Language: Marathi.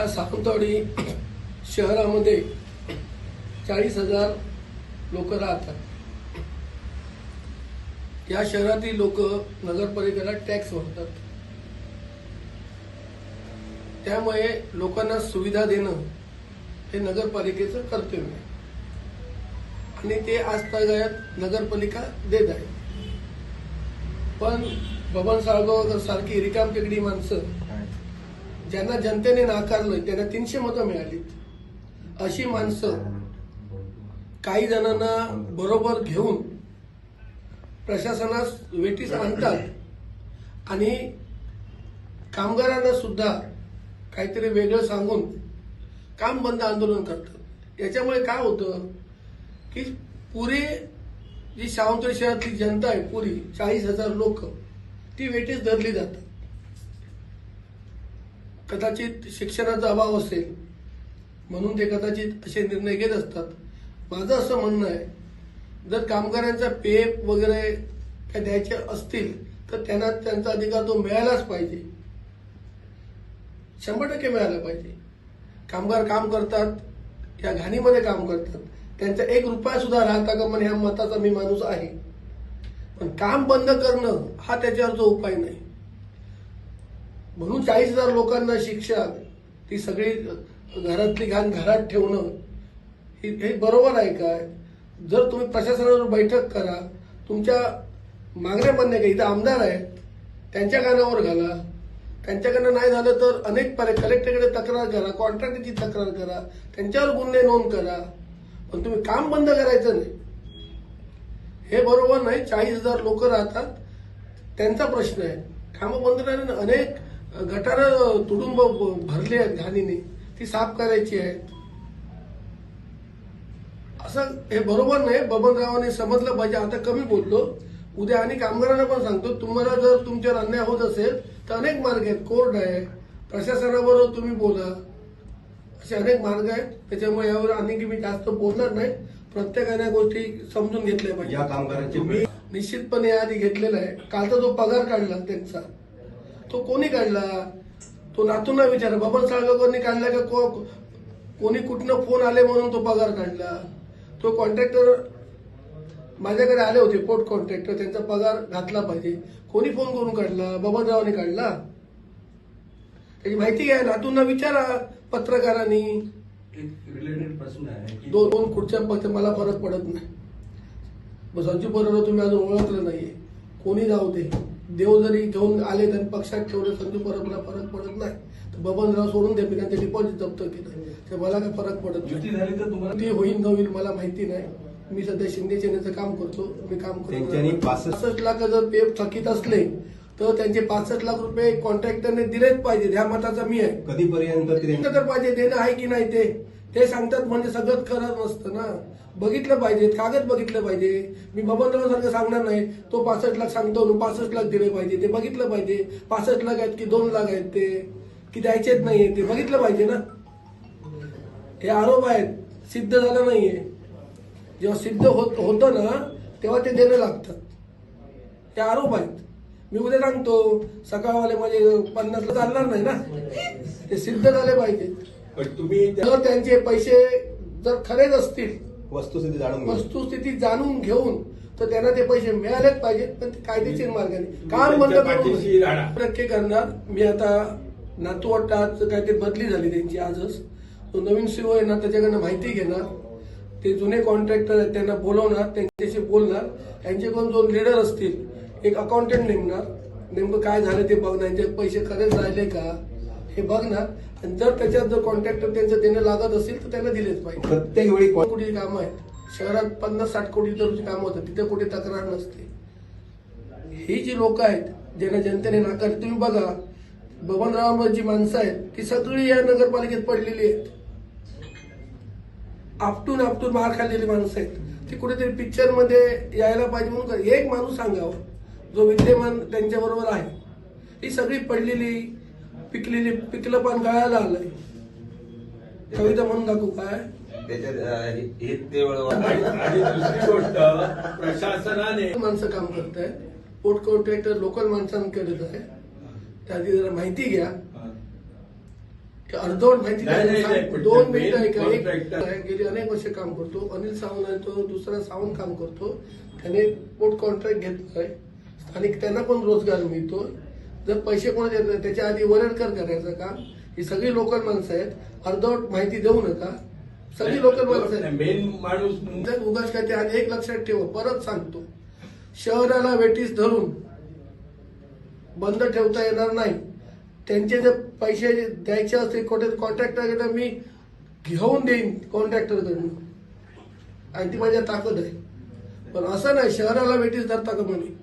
या सावंतवाडी शहरामध्ये चाळीस हजार लोक राहतात. या शहरातील लोक नगरपालिकेला टॅक्स भरतात. त्यामुळे लोकांना सुविधा देणं हे नगरपालिकेचं कर्तव्य आहे. आणि ते आजतागायत नगरपालिका देत आहे. पण बबन साळगावकर सारखी रिकाम टेकडी माणसं ज्यांना जनतेने नाकारलं त्यांना तीनशे मतं मिळालीत. अशी माणसं काही जणांना बरोबर घेऊन प्रशासनास वेटीस आणतात. आणि कामगारांना सुद्धा काहीतरी वेगळं सांगून काम बंद आंदोलन करतात. याच्यामुळे काय होतं की पुरी जी सावंतवाडी शहरातली जनता आहे पुरी चाळीस हजार लोक ती वेटीस धरली जातात. कदाचित शिक्षणाचा अभाव असेल म्हणून ते कदाचित असे निर्णय घेत असतात. माझं असं म्हणणं आहे जर कामगारांचा पे वगैरे काय द्यायचे असतील तर त्यांना त्यांचा अधिकार तो मिळालाच पाहिजे. शंभर टक्के मिळाला पाहिजे. कामगार काम करतात या घाणीमध्ये काम करतात. त्यांचा एक रुपया सुद्धा राहता का म्हणे ह्या मताचा मी माणूस आहे. पण काम बंद करणं हा त्याच्यावरचा उपाय नाही. म्हणून चाळीस हजार लोकांना शिक्षा ती सगळी घरातली घाण घरात ठेवणं हे हे बरोबर आहे काय जर तुम्ही प्रशासनावर बैठक करा तुमच्या मागण्या पण नाही इथं आमदार आहेत त्यांच्या कानावर घाला. त्यांच्याकडनं नाही झालं तर अनेक पर्याय कलेक्टरकडे तक्रार करा कॉन्ट्रॅक्टरची तक्रार करा त्यांच्यावर गुन्हे नोंद करा. पण तुम्ही काम बंद करायचं नाही. हे बरोबर नाही चाळीस हजार लोक राहतात. त्यांचा प्रश्न आहे. कामं बंद राहिलं अनेक गटार तुडुंब भरली आहेत घाणीने ती साफ करायची आहेत. असं हे बरोबर नाही. बबनरावांनी समजलं पाहिजे. आता कमी बोललो. उद्या आणि कामगारांना पण सांगतो. तुम्हाला जर तुमच्यावर अन्याय होत असेल तर अनेक मार्ग आहेत. कोर्ट आहे. प्रशासनाबरोबर तुम्ही बोला. असे अनेक मार्ग आहेत. त्याच्यामुळे यावर आणखी मी जास्त बोलणार नाही. प्रत्येकाने गोष्टी समजून घेतल्या पाहिजे. या कामगारांचे तुम्ही निश्चितपणे याआधी घेतलेला आहे. कालचा जो पगार काढला त्यांचा. तो कोणी काढला? तो नातूंना विचारा बाबा साळगावकरनी काढला का को- कोणी कुठनं फोन आले म्हणून तो पगार काढला. तो कॉन्ट्रॅक्टर माझ्याकडे आले होते पोर्ट कॉन्ट्रॅक्टर त्यांचा पगार घातला पाहिजे. कोणी फोन करून काढला? बबनरावने काढला. त्याची माहिती घ्या नातूंना विचारा पत्रकारांनी. रिलेटेड प्रश्न आहे दोन दोन खुर्च्या फक्त मला फरक पडत नाही. संजीव बरोबर तुम्ही अजून ओळखलं नाहीये. कोणी जाऊ दे. देव जरी घेऊन आले त्यांनी पक्षात ठेवलं संजू परबला फरक पडत नाही. तर बबनराव सोडून दे मी त्यांचे डिपॉझिट जप्त केलं. ते मला काय फरक पडत युती नाही झाली तर तुम्हाला ती होईल न होईल मला माहिती नाही. मी सध्या शिंदे सेनेचं काम करतो मी काम करतो. पासष्ट- पासष्ट लाख जर पे थकीत असले तर त्यांचे पासष्ट लाख रुपये कॉन्ट्रॅक्टरने दिलेच पाहिजे. ह्या मताचा मी आहे. कधीपर्यंत ते तर पाहिजे देणं आहे की नाही ते? ते सांगतात म्हणजे सगळं खरं नसतं ना. बघितलं पाहिजे कागद बघितलं पाहिजे. मी बबनराव सारखं सांगणार नाही. तो पासष्ट लाख सांगतो पासष्ट लाख दिले पाहिजे. ते बघितलं पाहिजे. पासष्ट लाख आहेत की दोन लाख आहेत ते? की द्यायचेच नाहीये ते? बघितलं पाहिजे ना? हे आरोप आहेत. सिद्ध झालं नाहीये. जेव्हा सिद्ध होत होतं ना तेव्हा ते देणं लागतात हे आरोप आहेत. मी उद्या सांगतो सकाळवाले माझे पन्नासला चालणार नाही ना? ते सिद्ध झाले पाहिजे. पण तुम्ही जर त्यांचे पैसे जर खरेच असतील वस्तुस्थिती जाणून. वस्तुस्थिती जाणून घेऊन तर त्यांना ते पैसे मिळालेच पाहिजेत पण ते कायदेशीर मार्गाने. काम बंद. टक्के करणार मी आता नातू वाटतं आज काहीतरी बदली झाली त्यांची आजच. तो नवीन सीओ आहे ना त्याच्याकडनं माहिती घेणार. ते जुने कॉन्ट्रॅक्टर आहेत त्यांना बोलवणार त्यांच्याशी बोलणार. त्यांच्याकडून दोन लिडर असतील. एक अकाउंटंट नेमणार नेमकं काय झालं ते बघणार. त्यांचे पैसे खरेच राहिले का? हे बघणार आणि जर त्याच्यात जर कॉन्ट्रॅक्टर त्यांचं देणं लागत असेल तर त्यांना दिलेच पाहिजे. प्रत्येक वेळी कॉ- कोटी कामं आहेत. शहरात पन्नास साठ कोटी दररोजची कामं होतात तिथे कुठे तक्रार नसते. ही जी लोक आहेत ज्यांना जनतेने नाकार तुम्ही बघा बबनरावांवर जी माणसं आहेत ती सगळी या नगरपालिकेत पडलेली आहेत. आपटून आपटून मार खाल्लेली माणसं आहेत. ती कुठेतरी पिक्चरमध्ये यायला पाहिजे म्हणून एक माणूस सांगावा जो विद्यमान त्यांच्या बरोबर आहे. ही सगळी पडलेली पिकलेली पिकलं पण गळायला आलंय कविता म्हणून दाखवू काय? त्याच्यात अं, हे- हे तेवढं आणि आणि दुसरी गोष्ट प्रशासनाने माणसं काम करत आहेत पोर्ट कॉन्ट्रॅक्टर लोकल माणसांकडे आहे. त्याची जरा माहिती घ्या. की अर्धवट माहिती नाही, नाही, द्या. नाही, पण दोन ते मिनिटं main ऐका. एक contractor- गेली अनेक वर्ष काम करतो. अनिल सावंत आहे तो दुसरा सावंत काम करतो. त्याने पोट कॉन्ट्रॅक्ट घेतलंय. स्थानिक त्यांना पण रोजगार मिळतो जर पैसे कोणाचे येत नाही, त्याच्या आधी वरडकर करायचं काम? ही सगळी लोकल माणसं आहेत. अर्धवट माहिती देऊ नका. सगळी लोकल माणसं आहेत. मेन माणूस जर उगाच काय ते आणि एक लक्षात ठेवा परत सांगतो. शहराला वेटीस धरून बंद ठेवता येणार नाही. त्यांचे जर पैसे द्यायचे असतील कुठे कॉन्ट्रॅक्टर मी घेऊन देईन कॉन्ट्रॅक्टरकडून आणि ती माझ्या ताकद आहे. पण असं नाही शहराला वेटीस धरता का म्हणे